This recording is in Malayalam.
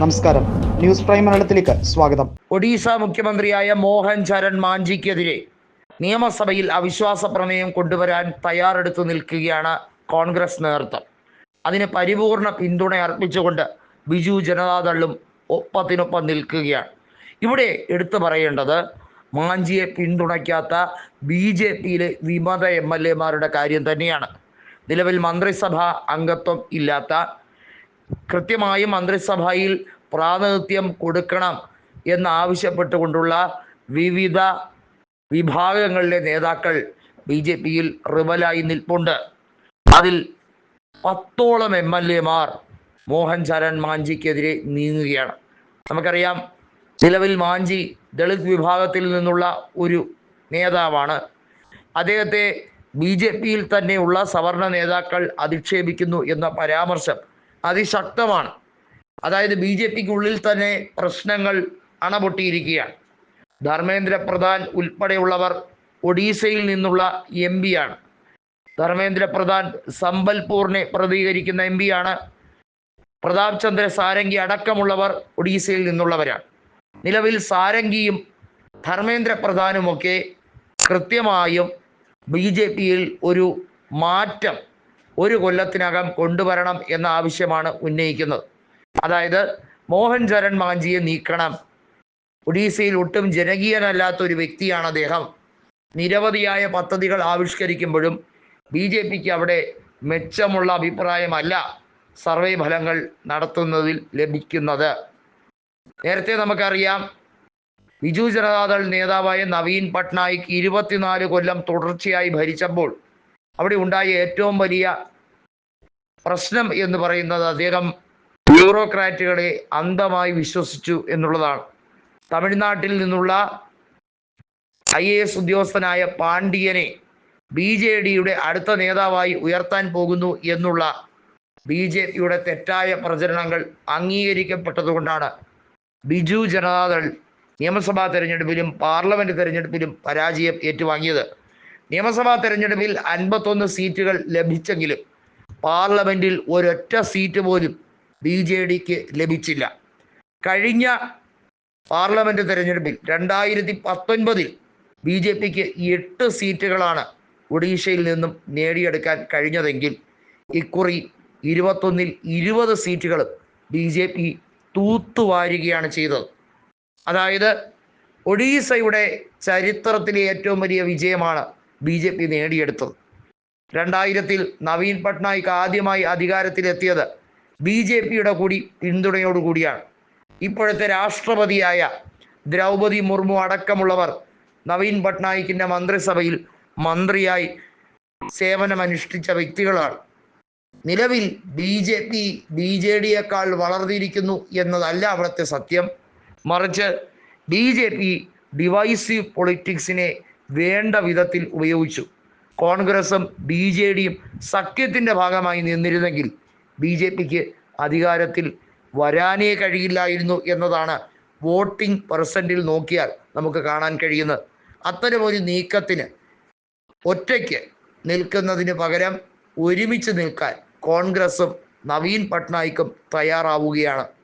നമസ്കാരം. ന്യൂസ് പ്രൈം മലയാളത്തിലേക്ക് സ്വാഗതം. ഒഡീഷ മുഖ്യമന്ത്രിയായ മോഹൻ ചരൺ മാഞ്ചിക്കെതിരെ നിയമസഭയിൽ അവിശ്വാസ പ്രമേയം കൊണ്ടുവരാൻ തയ്യാറെടുത്തു നിൽക്കുകയാണ് കോൺഗ്രസ് നേതൃത്വം. അതിന് പരിപൂർണ പിന്തുണ അർപ്പിച്ചുകൊണ്ട് ബിജു ജനതാദളും ഒപ്പത്തിനൊപ്പം നിൽക്കുകയാണ്. ഇവിടെ എടുത്തു പറയേണ്ടത് മാഞ്ചിയെ പിന്തുണയ്ക്കാത്ത ബി ജെ പിയിലെ വിമത എം എൽ എമാരുടെ കാര്യം തന്നെയാണ്. നിലവിൽ മന്ത്രിസഭാ അംഗത്വം ഇല്ലാത്ത കൃത്യമായും മന്ത്രിസഭയിൽ പ്രാതിനിധ്യം കൊടുക്കണം എന്നാവശ്യപ്പെട്ടുകൊണ്ടുള്ള വിവിധ വിഭാഗങ്ങളിലെ നേതാക്കൾ ബി ജെ പിയിൽ റിവലായി നിൽപ്പുണ്ട്. അതിൽ പത്തോളം എം എൽ എമാർ മോഹൻ ചരൺ മാഞ്ചിക്കെതിരെ നീങ്ങുകയാണ്. നമുക്കറിയാം നിലവിൽ മാഞ്ചി ദളിത് വിഭാഗത്തിൽ നിന്നുള്ള ഒരു നേതാവാണ്. അദ്ദേഹത്തെ ബി ജെ പിയിൽ തന്നെയുള്ള സവർണ നേതാക്കൾ അധിക്ഷേപിക്കുന്നു എന്ന പരാമർശം അതിശക്തമാണ്. അതായത് ബി ജെ പിക്കുള്ളിൽ തന്നെ പ്രശ്നങ്ങൾ അണപൊട്ടിയിരിക്കുകയാണ്. ധർമ്മേന്ദ്ര പ്രധാൻ ഉൾപ്പെടെയുള്ളവർ ഒഡീസയിൽ നിന്നുള്ള എം പിയാണ് ധർമ്മേന്ദ്ര പ്രധാൻ സമ്പൽപൂറിനെ പ്രതികരിക്കുന്ന എം പിയാണ് പ്രതാപ് ചന്ദ്ര സാരംഗി അടക്കമുള്ളവർ ഒഡീസയിൽ നിന്നുള്ളവരാണ്. നിലവിൽ സാരംഗിയും ധർമ്മേന്ദ്ര പ്രധാനുമൊക്കെ കൃത്യമായും ബി ജെ പിയിൽ ഒരു മാറ്റം ഒരു കൊല്ലത്തിനകം കൊണ്ടുവരണം എന്ന ആവശ്യമാണ് ഉന്നയിക്കുന്നത്. അതായത് മോഹൻ ചരൺ മാഞ്ചിയെ നീക്കണം. ഒഡീസയിൽ ഒട്ടും ജനകീയനല്ലാത്ത ഒരു വ്യക്തിയാണ് അദ്ദേഹം. നിരവധിയായ പദ്ധതികൾ ആവിഷ്കരിക്കുമ്പോഴും ബി ജെ പിക്ക് അവിടെ മെച്ചമുള്ള അഭിപ്രായമല്ല സർവേ ഫലങ്ങൾ നടത്തുന്നതിൽ ലഭിക്കുന്നത്. നേരത്തെ നമുക്കറിയാം ബിജു ജനതാദൾ നേതാവായ നവീൻ പട്നായിക് ഇരുപത്തിനാല് കൊല്ലം തുടർച്ചയായി ഭരിച്ചപ്പോൾ അവിടെ ഉണ്ടായ ഏറ്റവും വലിയ പ്രശ്നം എന്ന് പറയുന്നത് അദ്ദേഹം ബ്യൂറോക്രാറ്റുകളെ അന്ധമായി വിശ്വസിച്ചു എന്നുള്ളതാണ്. തമിഴ്നാട്ടിൽ നിന്നുള്ള ഐ എ എസ് ഉദ്യോഗസ്ഥനായ പാണ്ഡ്യനെ ബി ജെ ഡിയുടെ അടുത്ത നേതാവായി ഉയർത്താൻ പോകുന്നു എന്നുള്ള ബി ജെ പിയുടെ തെറ്റായ പ്രചരണങ്ങൾ അംഗീകരിക്കപ്പെട്ടതുകൊണ്ടാണ് ബിജു ജനതാദൾ നിയമസഭാ തെരഞ്ഞെടുപ്പിലും പാർലമെന്റ് തെരഞ്ഞെടുപ്പിലും പരാജയം ഏറ്റുവാങ്ങിയത്. നിയമസഭാ തെരഞ്ഞെടുപ്പിൽ അൻപത്തൊന്ന് സീറ്റുകൾ ലഭിച്ചെങ്കിലും പാർലമെന്റിൽ ഒരൊറ്റ സീറ്റ് പോലും ബി ജെ ഡിക്ക് ലഭിച്ചില്ല. കഴിഞ്ഞ പാർലമെന്റ് തെരഞ്ഞെടുപ്പിൽ രണ്ടായിരത്തി പത്തൊൻപതിൽ ബി ജെ പിക്ക് എട്ട് സീറ്റുകളാണ് ഒഡീഷയിൽ നിന്നും നേടിയെടുക്കാൻ കഴിഞ്ഞതെങ്കിൽ ഇക്കുറി ഇരുപത്തൊന്നിൽ ഇരുപത് സീറ്റുകളും ബി ജെ പി തൂത്തുവാരുകയാണ് ചെയ്തത്. അതായത് ഒഡീസയുടെ ചരിത്രത്തിലെ ഏറ്റവും വലിയ വിജയമാണ് ബി ജെ പി നേടിയെടുത്തത്. രണ്ടായിരത്തിൽ നവീൻ പട്നായിക് ആദ്യമായി അധികാരത്തിലെത്തിയത് ബി ജെ പിയുടെ കൂടി പിന്തുണയോടുകൂടിയാണ് ഇപ്പോഴത്തെ രാഷ്ട്രപതിയായ ദ്രൗപതി മുർമു അടക്കമുള്ളവർ നവീൻ പട്നായിക്കിന്റെ മന്ത്രിസഭയിൽ മന്ത്രിയായി സേവനമനുഷ്ഠിച്ച വ്യക്തികളാണ്. നിലവിൽ B J P B J ഡിയേക്കാൾ വളർന്നിരിക്കുന്നു എന്നതല്ല അവിടുത്തെ സത്യം. മറിച്ച് ബി ജെ പി ഡിവൈസീവ് പൊളിറ്റിക്സിനെ വേണ്ട വിധത്തിൽ ഉപയോഗിച്ചു. കോൺഗ്രസും ബി ജെ ഡിയും സഖ്യത്തിന്റെ ഭാഗമായി നിന്നിരുന്നെങ്കിൽ ബി ജെ പിക്ക് അധികാരത്തിൽ വരാനേ കഴിയില്ലായിരുന്നു എന്നതാണ് വോട്ടിംഗ് പെർസെന്റിൽ നോക്കിയാൽ നമുക്ക് കാണാൻ കഴിയുന്നത്. അത്തരമൊരു നീക്കത്തിന് ഒറ്റയ്ക്ക് നിൽക്കുന്നതിന് പകരം ഒരുമിച്ച് നിൽക്കാൻ കോൺഗ്രസും നവീൻ പട്നായിക്കും തയ്യാറാവുകയാണ്.